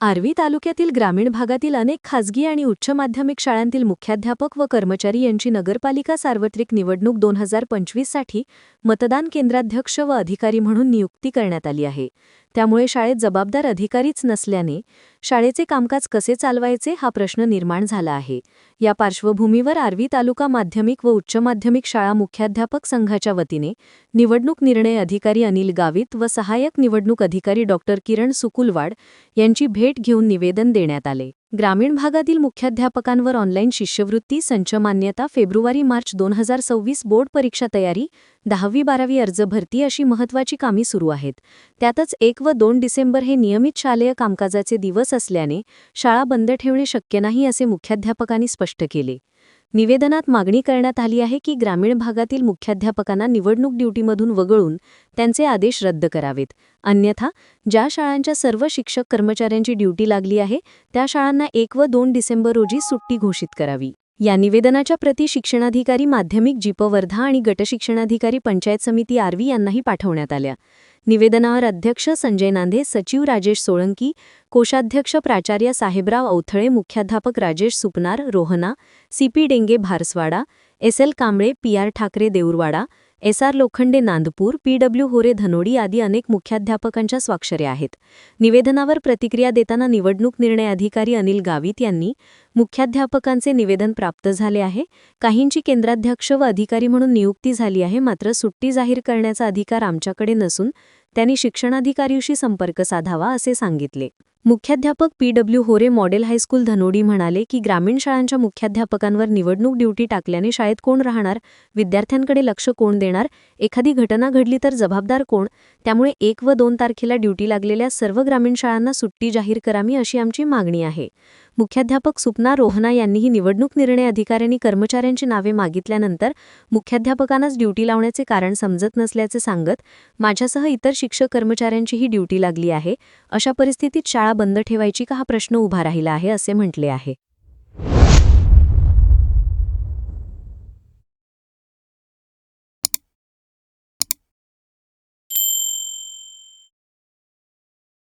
आर्वी तालुक्यातील ग्रामीण भागातील अनेक खासगी आणि उच्च माध्यमिक शाळांतील मुख्याध्यापक व कर्मचारी यांची नगरपालिका सार्वत्रिक निवडणूक दोन हजार पंचवीससाठी मतदान केंद्राध्यक्ष व अधिकारी म्हणून नियुक्ती करण्यात आली आहे. त्यामुळे शाळेत जबाबदार अधिकारीच नसल्याने शाळेचे कामकाज कसे चालवायचे हा प्रश्न निर्माण झाला आहे. या पार्श्वभूमीवर आर्वी तालुका माध्यमिक व उच्च माध्यमिक शाळा मुख्याध्यापक संघाच्या वतीने निवडणूक निर्णय अधिकारी अनिल गावित व सहाय्यक निवडणूक अधिकारी डॉ किरण सुकुलवाड यांची भेट घेऊन निवेदन देण्यात आले. ग्रामीण भागातील मुख्याध्यापकांवर ऑनलाईन शिष्यवृत्ती संच मान्यता फेब्रुवारी मार्च दोन हजार सव्वीस बोर्ड परीक्षा तयारी दहावी बारावी अर्ज भरती अशी महत्त्वाची कामे सुरू आहेत. त्यातच एक व दोन डिसेंबर हे नियमित शालेय कामकाजाचे दिवस असल्याने शाळा बंद ठेवणे शक्य नाही असे मुख्याध्यापकांनी स्पष्ट केले. निवेदनात मागणी करण्यात आली आहे की ग्रामीण भागातील मुख्याध्यापकांना निवडणूक ड्युटीमधून वगळून त्यांचे आदेश रद्द करावेत. अन्यथा ज्या शाळांच्या सर्व शिक्षक कर्मचाऱ्यांची ड्युटी लागली आहे त्या शाळांना एक व दोन डिसेंबर रोजी सुट्टी घोषित करावी. या निवेदनाच्या प्रती शिक्षणाधिकारी माध्यमिक जीपवर्धा आणि गटशिक्षणाधिकारी पंचायत समिती आरवी यांनाही पाठवण्यात आल्या. निवेदनावर अध्यक्ष संजय नांदे सचिव राजेश सोळंकी कोषाध्यक्ष प्राचार्य साहेबराव अवथळे मुख्याध्यापक Rajesh Supnar Rohana CP Denge Bharaswada S L Kamble P R Thakre Deurwada S R Lokhande Nandpur P W Hore Dhanodi आदी अनेक मुख्याध्यापकांच्या स्वाक्षऱ्या आहेत. निवेदनावर प्रतिक्रिया देताना निवडणूक निर्णय अधिकारी अनिल गावित यांनी मुख्याध्यापकांचे निवेदन प्राप्त झाले आहे काहींची केंद्राध्यक्ष व अधिकारी म्हणून नियुक्ती झाली आहे मात्र सुट्टी जाहीर करण्याचा अधिकार आमच्याकडे नसून त्यांनी शिक्षणाधिकारीशी संपर्क साधावा असे सांगितले. मुख्याध्यापक P W Hore model high school Dhanodi म्हणाले की ग्रामीण शाळांच्या मुख्याध्यापकांवर निवडणूक ड्युटी टाकल्याने शाळेत कोण राहणार? विद्यार्थ्यांकडे लक्ष कोण देणार? एखादी घटना घडली तर जबाबदार कोण? त्यामुळे एक व दोन तारखेला ड्युटी लागलेल्या सर्व ग्रामीण शाळांना सुट्टी जाहीर करावी अशी आमची मागणी आहे. मुख्याध्यापक सुपना रोहना यांनीही निवडणूक निर्णय अधिकाऱ्यांनी कर्मचाऱ्यांची नावे मागितल्यानंतर मुख्याध्यापकांनाच ड्युटी लावण्याचे कारण समजत नसल्याचे सांगत माझ्यासह इतर शिक्षक कर्मचाऱ्यांचीही ड्युटी लागली आहे. अशा परिस्थितीत शाळा बंद ठेवायची का हा प्रश्न उभा राहिला आहे? असे म्हटले आहे.